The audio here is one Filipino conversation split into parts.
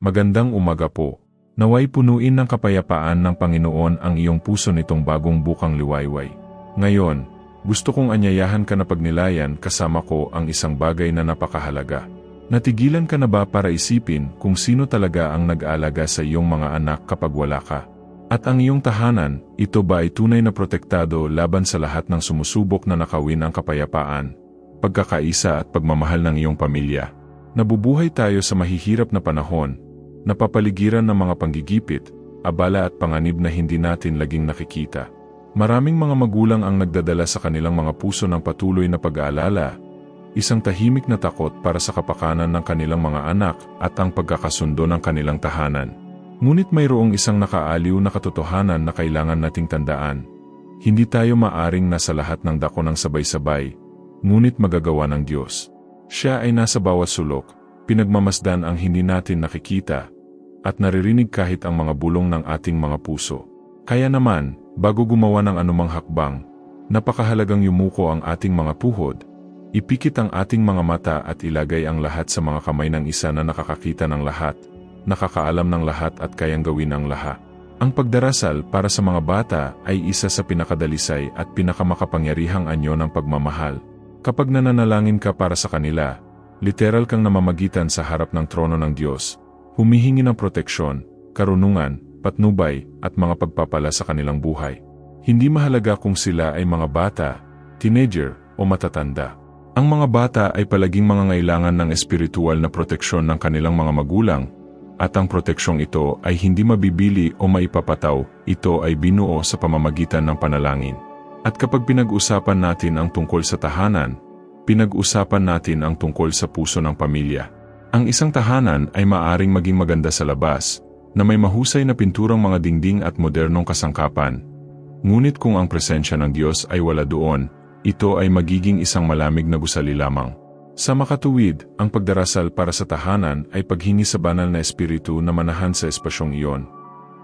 Magandang umaga po. Naway punuin ng kapayapaan ng Panginoon ang iyong puso nitong bagong bukang liwayway. Ngayon, gusto kong anyayahan ka na pagnilayan kasama ko ang isang bagay na napakahalaga. Natigilan ka na ba para isipin kung sino talaga ang nag-aalaga sa iyong mga anak kapag wala ka? At ang iyong tahanan, ito ba ay tunay na protektado laban sa lahat ng sumusubok na nakawin ang kapayapaan, pagkakaisa at pagmamahal ng iyong pamilya? Nabubuhay tayo sa mahihirap na panahon, napapaligiran ng mga panggigipit, abala at panganib na hindi natin laging nakikita. Maraming mga magulang ang nagdadala sa kanilang mga puso ng patuloy na pag-aalala, isang tahimik na takot para sa kapakanan ng kanilang mga anak at ang pagkakasundo ng kanilang tahanan. Ngunit mayroong isang nakaaliw na katotohanan na kailangan nating tandaan. Hindi tayo maaring nasa lahat ng dako ng sabay-sabay, ngunit magagawa ng Diyos. Siya ay nasa bawat sulok, pinagmamasdan ang hindi natin nakikita, at naririnig kahit ang mga bulong ng ating mga puso. Kaya naman, bago gumawa ng anumang hakbang, napakahalagang yumuko ang ating mga puhod, ipikit ang ating mga mata at ilagay ang lahat sa mga kamay ng isa na nakakakita ng lahat, nakakaalam ng lahat at kayang gawin ang lahat. Ang pagdarasal para sa mga bata ay isa sa pinakadalisay at pinakamakapangyarihang anyo ng pagmamahal. Kapag nananalangin ka para sa kanila, literal kang namamagitan sa harap ng trono ng Diyos, humihingi ng proteksyon, karunungan, patnubay, at mga pagpapala sa kanilang buhay. Hindi mahalaga kung sila ay mga bata, teenager, o matatanda. Ang mga bata ay palaging mga ngailangan ng espiritual na proteksyon ng kanilang mga magulang, at ang proteksyong ito ay hindi mabibili o maipapataw, ito ay binuo sa pamamagitan ng panalangin. At kapag pinag-usapan natin ang tungkol sa tahanan, pinag-usapan natin ang tungkol sa puso ng pamilya. Ang isang tahanan ay maaring maging maganda sa labas, na may mahusay na pinturang mga dingding at modernong kasangkapan. Ngunit kung ang presensya ng Diyos ay wala doon, ito ay magiging isang malamig na gusali lamang. Sa makatuwid, ang pagdarasal para sa tahanan ay paghingi sa banal na espiritu na manahan sa espasyong iyon,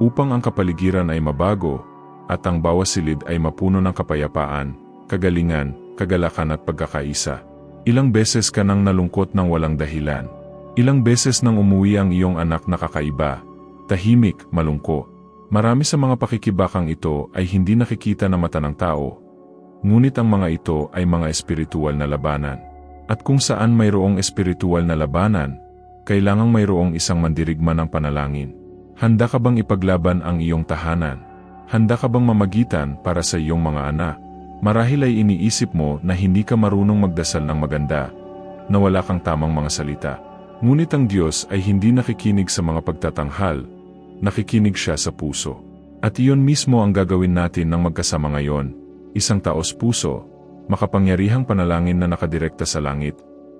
upang ang kapaligiran ay mabago, at ang bawat silid ay mapuno ng kapayapaan, kagalingan, kagalakan at pagkakaisa. Ilang beses ka nang nalungkot ng walang dahilan. Ilang beses nang umuwi ang iyong anak na kakaiba, tahimik, malungko. Marami sa mga pakikibakang ito ay hindi nakikita na mata ng tao. Ngunit ang mga ito ay mga espiritual na labanan. At kung saan mayroong espiritual na labanan, kailangang mayroong isang mandirigma ng panalangin. Handa ka bang ipaglaban ang iyong tahanan? Handa ka bang mamagitan para sa iyong mga anak? Marahil ay iniisip mo na hindi ka marunong magdasal ng maganda, na wala kang tamang mga salita. Ngunit ang Diyos ay hindi nakikinig sa mga pagtatanghal, nakikinig siya sa puso. At iyon mismo ang gagawin natin ng magkasama ngayon, isang taos puso, makapangyarihang panalangin na nakadirekta sa langit,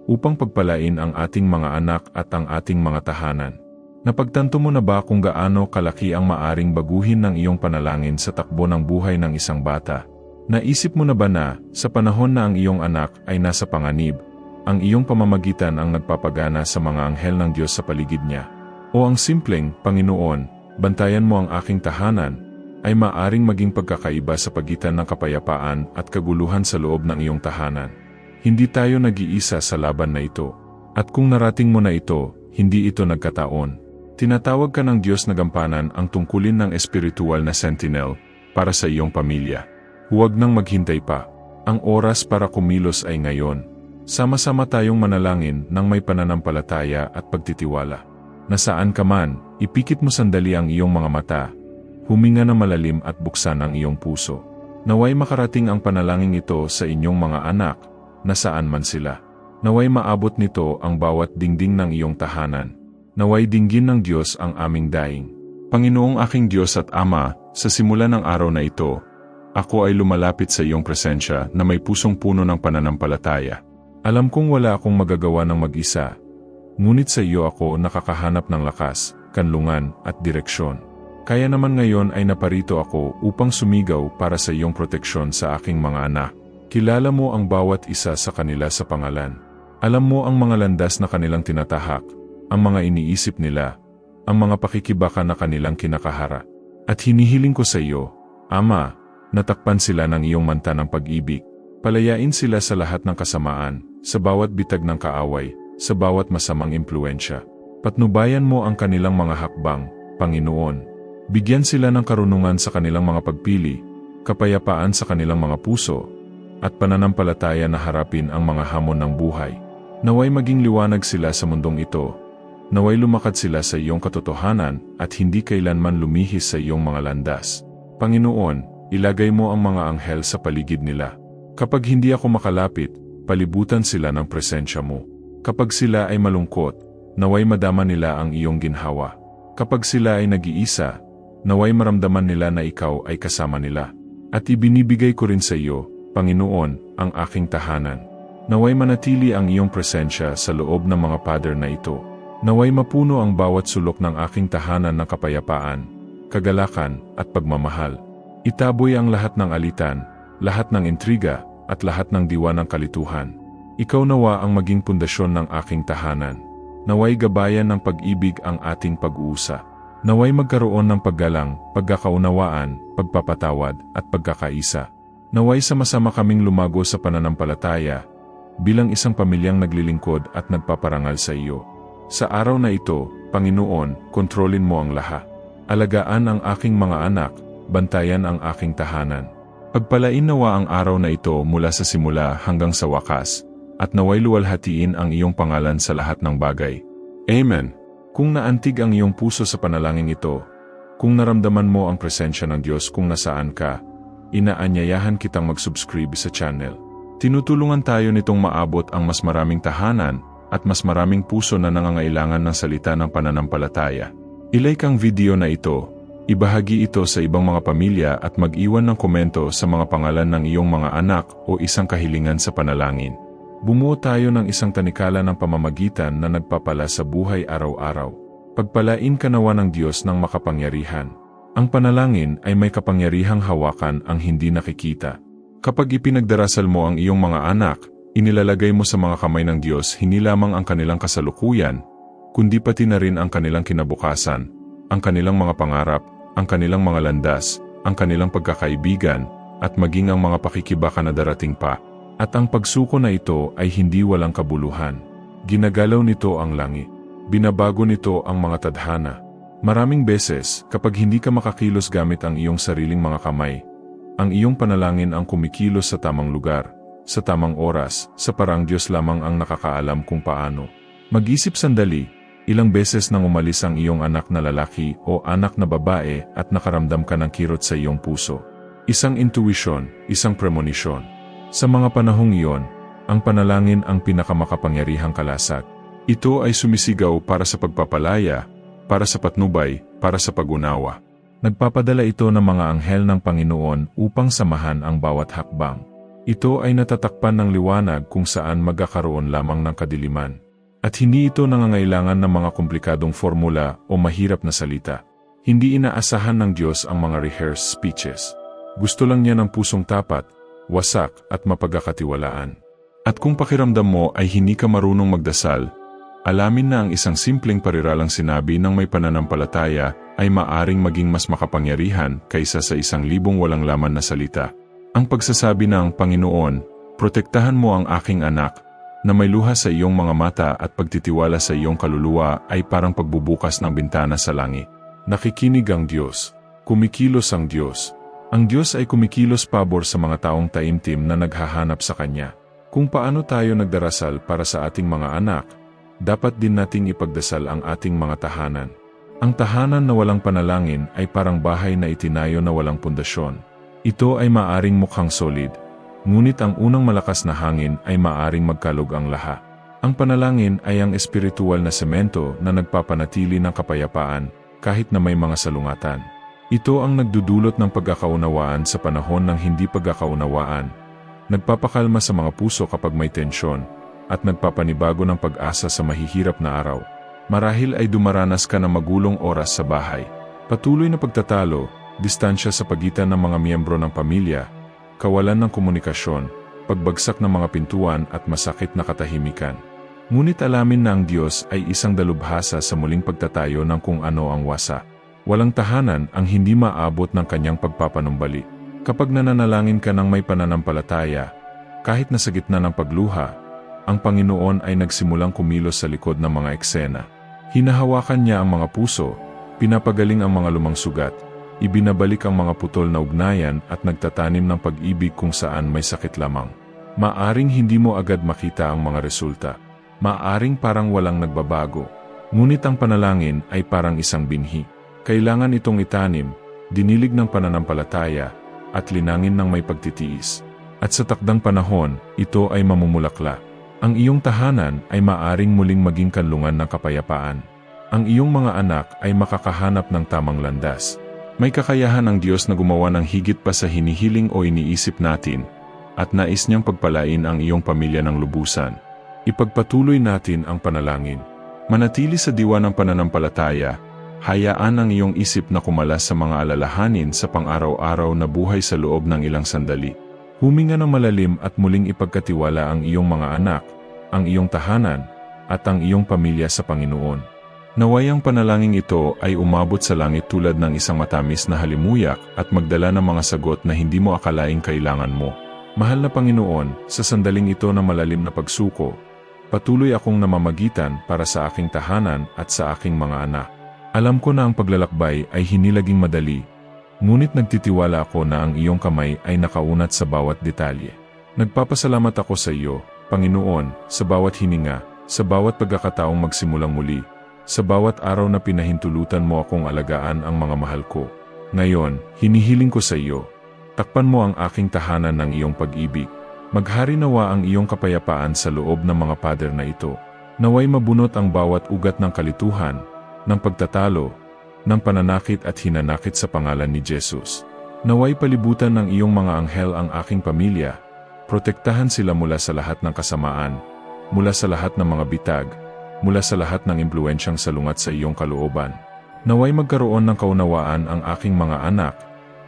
upang pagpalain ang ating mga anak at ang ating mga tahanan. Napagtanto mo na ba kung gaano kalaki ang maaring baguhin ng iyong panalangin sa takbo ng buhay ng isang bata? Naisip mo na ba na, sa panahon na ang iyong anak ay nasa panganib, ang iyong pamamagitan ang nagpapagana sa mga anghel ng Diyos sa paligid niya? O ang simpleng, Panginoon, bantayan mo ang aking tahanan, ay maaring maging pagkakaiba sa pagitan ng kapayapaan at kaguluhan sa loob ng iyong tahanan. Hindi tayo nag-iisa sa laban na ito. At kung narating mo na ito, hindi ito nagkataon. Tinatawag ka ng Diyos na gampanan ang tungkulin ng espiritual na sentinel para sa iyong pamilya. Huwag nang maghintay pa. Ang oras para kumilos ay ngayon. Sama-sama tayong manalangin ng may pananampalataya at pagtitiwala. Nasaan ka man, ipikit mo sandali ang iyong mga mata. Huminga na malalim at buksan ang iyong puso. Naway makarating ang panalangin ito sa inyong mga anak, nasaan man sila. Naway maabot nito ang bawat dingding ng iyong tahanan. Naway dinggin ng Diyos ang aming daing. Panginoong aking Diyos at Ama, sa simula ng araw na ito, ako ay lumalapit sa iyong presensya na may pusong puno ng pananampalataya. Alam kong wala akong magagawa ng mag-isa. Ngunit sa iyo ako nakakahanap ng lakas, kanlungan, at direksyon. Kaya naman ngayon ay naparito ako upang sumigaw para sa iyong proteksyon sa aking mga anak. Kilala mo ang bawat isa sa kanila sa pangalan. Alam mo ang mga landas na kanilang tinatahak, ang mga iniisip nila, ang mga pakikibaka na kanilang kinakahara. At hinihiling ko sa iyo, Ama, natakpan sila ng iyong manta ng pag-ibig. Palayain sila sa lahat ng kasamaan, sa bawat bitag ng kaaway, sa bawat masamang impluensya. Patnubayan mo ang kanilang mga hakbang, Panginoon. Bigyan sila ng karunungan sa kanilang mga pagpili, kapayapaan sa kanilang mga puso, at pananampalataya na harapin ang mga hamon ng buhay. Naway maging liwanag sila sa mundong ito. Naway lumakad sila sa iyong katotohanan at hindi kailanman lumihis sa iyong mga landas. Panginoon, ilagay mo ang mga anghel sa paligid nila. Kapag hindi ako makalapit, palibutan sila ng presensya mo. Kapag sila ay malungkot, naway madama nila ang iyong ginhawa. Kapag sila ay nag-iisa, naway maramdaman nila na ikaw ay kasama nila. At ibinibigay ko rin sa iyo, Panginoon, ang aking tahanan. Naway manatili ang iyong presensya sa loob ng mga pader na ito. Naway mapuno ang bawat sulok ng aking tahanan ng kapayapaan, kagalakan at pagmamahal. Itaboy ang lahat ng alitan, lahat ng intriga, at lahat ng diwa ng kalituhan. Ikaw nawa ang maging pundasyon ng aking tahanan. Naway gabayan ng pag-ibig ang ating pag-uusa. Naway magkaroon ng paggalang, pagkakaunawaan, pagpapatawad, at pagkakaisa. Naway sama-sama kaming lumago sa pananampalataya, bilang isang pamilyang naglilingkod at nagpaparangal sa iyo. Sa araw na ito, Panginoon, kontrolin mo ang lahat. Alagaan ang aking mga anak, bantayan ang aking tahanan. Pagpalain nawa ang araw na ito mula sa simula hanggang sa wakas, at naway luwalhatiin ang iyong pangalan sa lahat ng bagay. Amen. Kung naantig ang iyong puso sa panalangin ito, kung naramdaman mo ang presensya ng Diyos kung nasaan ka, inaanyayahan kitang mag-subscribe sa channel. Tinutulungan tayo nitong maabot ang mas maraming tahanan at mas maraming puso na nangangailangan ng salita ng pananampalataya. I-like ang video na ito, ibahagi ito sa ibang mga pamilya at mag-iwan ng komento sa mga pangalan ng iyong mga anak o isang kahilingan sa panalangin. Bumuo tayo ng isang tanikala ng pamamagitan na nagpapala sa buhay araw-araw. Pagpalain ka nawa ng Diyos ng makapangyarihan. Ang panalangin ay may kapangyarihang hawakan ang hindi nakikita. Kapag ipinagdarasal mo ang iyong mga anak, inilalagay mo sa mga kamay ng Diyos hindi lamang ang kanilang kasalukuyan, kundi pati na rin ang kanilang kinabukasan, ang kanilang mga pangarap, ang kanilang mga landas, ang kanilang pagkakaibigan, at maging ang mga pakikibaka na darating pa. At ang pagsuko na ito ay hindi walang kabuluhan. Ginagalaw nito ang langit. Binabago nito ang mga tadhana. Maraming beses, kapag hindi ka makakilos gamit ang iyong sariling mga kamay, ang iyong panalangin ang kumikilos sa tamang lugar, sa tamang oras, sa parang Diyos lamang ang nakakaalam kung paano. Mag-isip sandali, ilang beses nang umalis ang iyong anak na lalaki o anak na babae at nakaramdam ka ng kirot sa iyong puso. Isang intuition, isang premonition. Sa mga panahong iyon, ang panalangin ang pinakamakapangyarihang kalasag. Ito ay sumisigaw para sa pagpapalaya, para sa patnubay, para sa pag-unawa. Nagpapadala ito ng mga anghel ng Panginoon upang samahan ang bawat hakbang. Ito ay natatakpan ng liwanag kung saan magkakaroon lamang ng kadiliman. At hindi ito nangangailangan ng mga komplikadong formula o mahirap na salita. Hindi inaasahan ng Diyos ang mga rehearsed speeches. Gusto lang niya ng pusong tapat, wasak at mapagkakatiwalaan. At kung pakiramdam mo ay hindi ka marunong magdasal, alamin na ang isang simpleng pariralang sinabi ng may pananampalataya ay maaring maging mas makapangyarihan kaysa sa isang libong walang laman na salita. Ang pagsasabi ng Panginoon, protektahan mo ang aking anak, na may luha sa iyong mga mata at pagtitiwala sa iyong kaluluwa ay parang pagbubukas ng bintana sa langit. Nakikinig ang Diyos. Kumikilos ang Diyos. Ang Diyos ay kumikilos pabor sa mga taong taimtim na naghahanap sa Kanya. Kung paano tayo nagdarasal para sa ating mga anak, dapat din nating ipagdasal ang ating mga tahanan. Ang tahanan na walang panalangin ay parang bahay na itinayo na walang pundasyon. Ito ay maaring mukhang solid, ngunit ang unang malakas na hangin ay maaring magkalog ang laha. Ang panalangin ay ang espiritual na semento na nagpapanatili ng kapayapaan kahit na may mga salungatan. Ito ang nagdudulot ng pagkakaunawaan sa panahon ng hindi pagkakaunawaan, nagpapakalma sa mga puso kapag may tensyon, at nagpapanibago ng pag-asa sa mahihirap na araw. Marahil ay dumaranas ka ng magulong oras sa bahay. Patuloy na pagtatalo, distansya sa pagitan ng mga miyembro ng pamilya, kawalan ng komunikasyon, pagbagsak ng mga pintuan at masakit na katahimikan. Ngunit alamin na ang Diyos ay isang dalubhasa sa muling pagtatayo ng kung ano ang wasa. Walang tahanan ang hindi maabot ng kanyang pagpapanumbali. Kapag nananalangin ka ng may pananampalataya, kahit na sa gitna ng pagluha, ang Panginoon ay nagsimulang kumilos sa likod ng mga eksena. Hinahawakan niya ang mga puso, pinapagaling ang mga lumang sugat, ibinabalik ang mga putol na ugnayan at nagtatanim ng pag-ibig kung saan may sakit lamang. Maaring hindi mo agad makita ang mga resulta. Maaring parang walang nagbabago. Ngunit ang panalangin ay parang isang binhi. Kailangan itong itanim, dinilig ng pananampalataya, at linangin ng may pagtitiis. At sa takdang panahon, ito ay mamumulakla. Ang iyong tahanan ay maaring muling maging kanlungan ng kapayapaan. Ang iyong mga anak ay makakahanap ng tamang landas. May kakayahan ang Diyos na gumawa ng higit pa sa hinihiling o iniisip natin, at nais niyang pagpalain ang iyong pamilya ng lubusan. Ipagpatuloy natin ang panalangin. Manatili sa diwa ng pananampalataya, hayaan ang iyong isip na kumalas sa mga alalahanin sa pang-araw-araw na buhay sa loob ng ilang sandali. Huminga ng malalim at muling ipagkatiwala ang iyong mga anak, ang iyong tahanan, at ang iyong pamilya sa Panginoon. Naway ang panalangin ito ay umabot sa langit tulad ng isang matamis na halimuyak at magdala ng mga sagot na hindi mo akalaing kailangan mo. Mahal na Panginoon, sa sandaling ito na malalim na pagsuko, patuloy akong namamagitan para sa aking tahanan at sa aking mga anak. Alam ko na ang paglalakbay ay hinilaging madali, ngunit nagtitiwala ako na ang iyong kamay ay nakaunat sa bawat detalye. Nagpapasalamat ako sa iyo, Panginoon, sa bawat hininga, sa bawat pagkakataong magsimulang muli, sa bawat araw na pinahintulutan mo akong alagaan ang mga mahal ko. Ngayon, hinihiling ko sa iyo, Takpan mo ang aking tahanan ng iyong pag-ibig. Maghari nawa ang iyong kapayapaan sa loob ng mga pader na ito. Naway mabunot ang bawat ugat ng kalituhan, ng pagtatalo, ng pananakit at hinanakit sa pangalan ni Jesus. Naway palibutan ng iyong mga anghel ang aking pamilya. Protektahan sila mula sa lahat ng kasamaan, mula sa lahat ng mga bitag, mula sa lahat ng impluensyang salungat sa iyong kalooban. Naway magkaroon ng kaunawaan ang aking mga anak,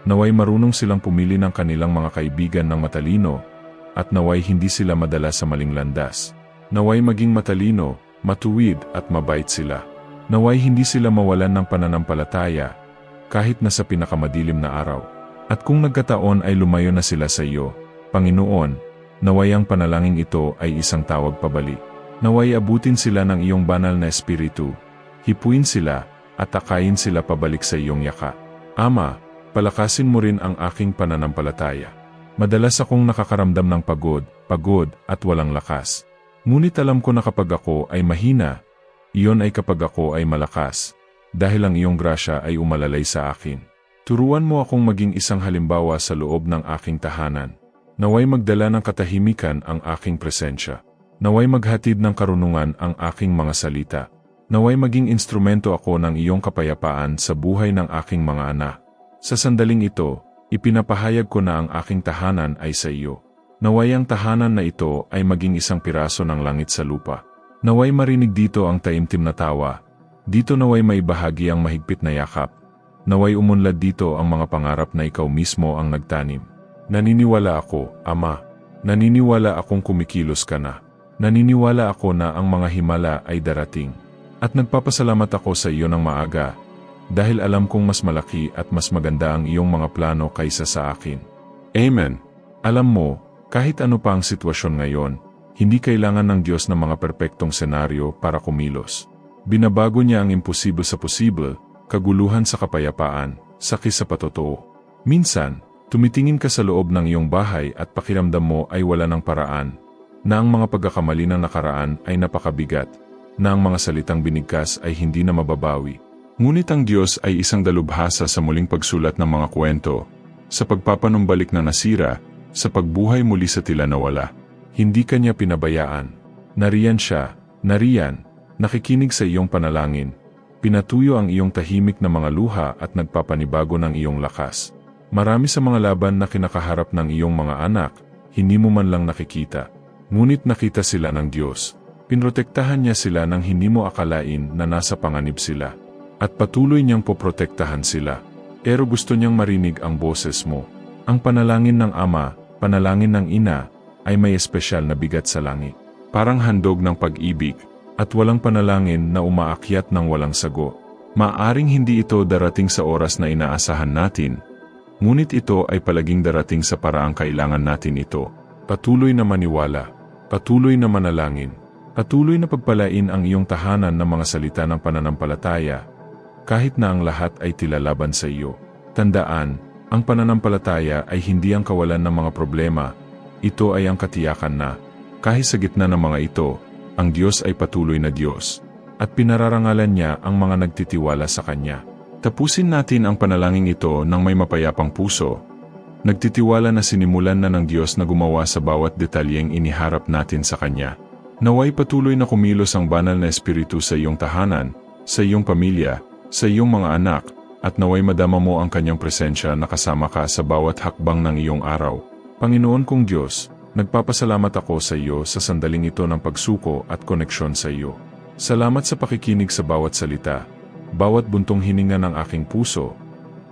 Naway marunong silang pumili ng kanilang mga kaibigan ng matalino, at naway hindi sila madala sa maling landas. Naway maging matalino, matuwid at mabait sila. Naway hindi sila mawalan ng pananampalataya, kahit na sa pinakamadilim na araw. At kung nagkataon ay lumayo na sila sa iyo, Panginoon, naway ang panalangin ito ay isang tawag pabalik. Naway abutin sila ng iyong banal na espiritu, hipuin sila, at akayin sila pabalik sa iyong yaka. Ama, palakasin mo rin ang aking pananampalataya. Madalas akong nakakaramdam ng pagod, pagod at walang lakas. Ngunit alam ko na kapag ako ay mahina, iyon ay kapag ako ay malakas, dahil ang iyong grasya ay umalalay sa akin. Turuan mo akong maging isang halimbawa sa loob ng aking tahanan. Naway magdala ng katahimikan ang aking presensya. Naway maghatid ng karunungan ang aking mga salita. Naway maging instrumento ako ng iyong kapayapaan sa buhay ng aking mga anak. Sa sandaling ito, ipinapahayag ko na ang aking tahanan ay sa iyo. Naway ang tahanan na ito ay maging isang piraso ng langit sa lupa. Naway marinig dito ang taimtim na tawa. Dito naway may bahagi ang mahigpit na yakap. Naway umunlad dito ang mga pangarap na ikaw mismo ang nagtanim. Naniniwala ako, Ama. Naniniwala akong kumikilos ka na. Naniniwala ako na ang mga himala ay darating. At nagpapasalamat ako sa iyo ng maaga, dahil alam kong mas malaki at mas maganda ang iyong mga plano kaysa sa akin. Amen. Alam mo, kahit ano pa ang sitwasyon ngayon, hindi kailangan ng Diyos ng mga perpektong senaryo para kumilos. Binabago niya ang imposible sa posible, kaguluhan sa kapayapaan, sakit sa patotoo. Minsan, tumitingin ka sa loob ng iyong bahay at pakiramdam mo ay wala ng paraan, na ang mga pagkakamali ng nakaraan ay napakabigat, na ang mga salitang binigkas ay hindi na mababawi. Ngunit ang Diyos ay isang dalubhasa sa muling pagsulat ng mga kwento, sa pagpapanumbalik na nasira, sa pagbuhay muli sa tila nawala. Hindi kanya pinabayaan. Nariyan siya, nariyan, nakikinig sa iyong panalangin, pinatuyo ang iyong tahimik na mga luha at nagpapanibago ng iyong lakas. Marami sa mga laban na kinakaharap ng iyong mga anak, hindi mo man lang nakikita. Ngunit nakita sila ng Diyos. Pinrotektahan niya sila nang hindi mo akalain na nasa panganib sila. At patuloy niyang poprotektahan sila. Pero gusto niyang marinig ang boses mo. Ang panalangin ng ama, panalangin ng ina, ay may espesyal na bigat sa langit. Parang handog ng pag-ibig, at walang panalangin na umaakyat ng walang sago. Maaring hindi ito darating sa oras na inaasahan natin, ngunit ito ay palaging darating sa paraang kailangan natin ito. Patuloy na maniwala, patuloy na manalangin, Patuloy na pagpalain ang iyong tahanan ng mga salita ng pananampalataya, kahit na ang lahat ay tilalaban sa iyo. Tandaan, ang pananampalataya ay hindi ang kawalan ng mga problema, ito ay ang katiyakan na, kahit sa gitna ng mga ito, ang Diyos ay patuloy na Diyos, at pinararangalan niya ang mga nagtitiwala sa Kanya. Tapusin natin ang panalangin ito ng may mapayapang puso. Nagtitiwala na sinimulan na ng Diyos na gumawa sa bawat detalyeng iniharap natin sa Kanya. Naway patuloy na kumilos ang banal na espiritu sa iyong tahanan, sa iyong pamilya, sa iyong mga anak, at naway madama mo ang kanyang presensya na kasama ka sa bawat hakbang ng iyong araw. Panginoon kong Diyos, nagpapasalamat ako sa iyo sa sandaling ito ng pagsuko at koneksyon sa iyo. Salamat sa pakikinig sa bawat salita, bawat buntong hininga ng aking puso,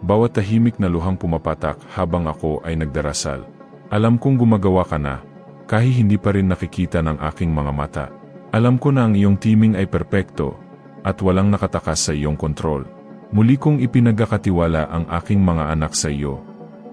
bawat tahimik na luhang pumapatak habang ako ay nagdarasal. Alam kong gumagawa ka na, kahit hindi pa rin nakikita ng aking mga mata. Alam ko na ang iyong timing ay perpekto, at walang nakatakas sa iyong kontrol. Muli kong ipinagkakatiwala ang aking mga anak sa iyo.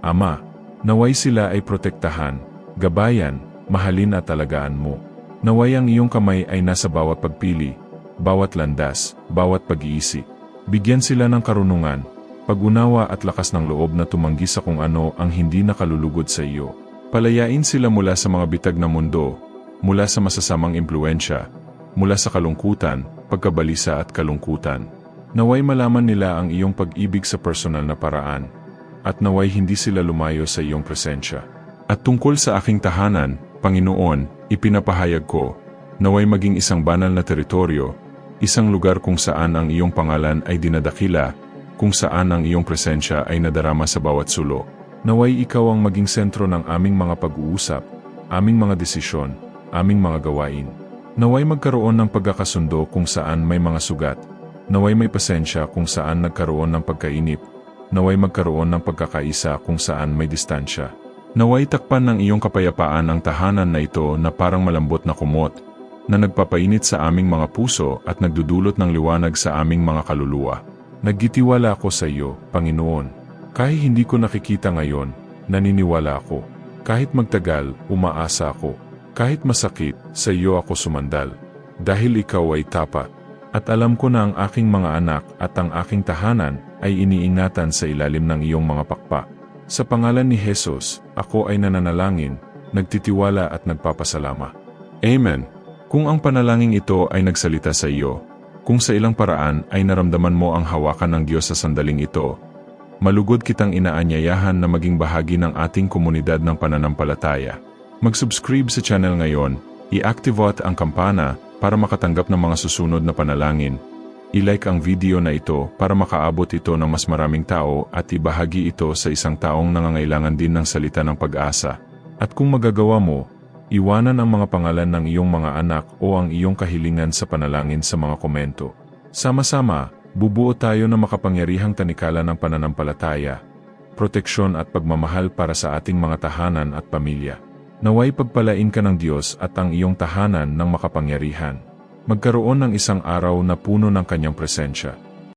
Ama, naway sila ay protektahan, gabayan, mahalin at talagaan mo. Naway ang iyong kamay ay nasa bawat pagpili, bawat landas, bawat pag-iisip. Bigyan sila ng karunungan, pag-unawa at lakas ng loob na tumanggi sa kung ano ang hindi nakalulugod sa iyo. Palayain sila mula sa mga bitag na mundo, mula sa masasamang impluensya, mula sa kalungkutan, pagkabalisa at kalungkutan. Naway malaman nila ang iyong pag-ibig sa personal na paraan, at naway hindi sila lumayo sa iyong presensya. At tungkol sa aking tahanan, Panginoon, ipinapahayag ko, naway maging isang banal na teritoryo, isang lugar kung saan ang iyong pangalan ay dinadakila, kung saan ang iyong presensya ay nadarama sa bawat sulok. Naway ikaw ang maging sentro ng aming mga pag-uusap, aming mga desisyon, aming mga gawain. Naway magkaroon ng pagkakasundo kung saan may mga sugat. Naway may pasensya kung saan nagkaroon ng pagkainip. Naway magkaroon ng pagkakaisa kung saan may distansya. Naway takpan ng iyong kapayapaan ang tahanan na ito na parang malambot na kumot, na nagpapainit sa aming mga puso at nagdudulot ng liwanag sa aming mga kaluluwa. Naggitiwala ako sa iyo, Panginoon. Kahit hindi ko nakikita ngayon, naniniwala ako. Kahit magtagal, umaasa ako. Kahit masakit, sa iyo ako sumandal. Dahil ikaw ay tapat. At alam ko na ang aking mga anak at ang aking tahanan ay iniingatan sa ilalim ng iyong mga pakpak. Sa pangalan ni Jesus, ako ay nananalangin, nagtitiwala at nagpapasalamat. Amen. Kung ang panalangin ito ay nagsalita sa iyo, kung sa ilang paraan ay naramdaman mo ang hawakan ng Diyos sa sandaling ito, malugod kitang inaanyayahan na maging bahagi ng ating komunidad ng pananampalataya. Mag-subscribe sa channel ngayon, i-activate ang kampana para makatanggap ng mga susunod na panalangin. I-like ang video na ito para makaabot ito ng mas maraming tao at ibahagi ito sa isang taong nangangailangan din ng salita ng pag-asa. At kung magagawa mo, iwanan ang mga pangalan ng iyong mga anak o ang iyong kahilingan sa panalangin sa mga komento. Sama-sama, bubuo tayo ng makapangyarihang tanikala ng pananampalataya, proteksyon at pagmamahal para sa ating mga tahanan at pamilya. Naway pagpalain ka ng Diyos at ang iyong tahanan ng makapangyarihan. Magkaroon ng isang araw na puno ng kanyang presensya.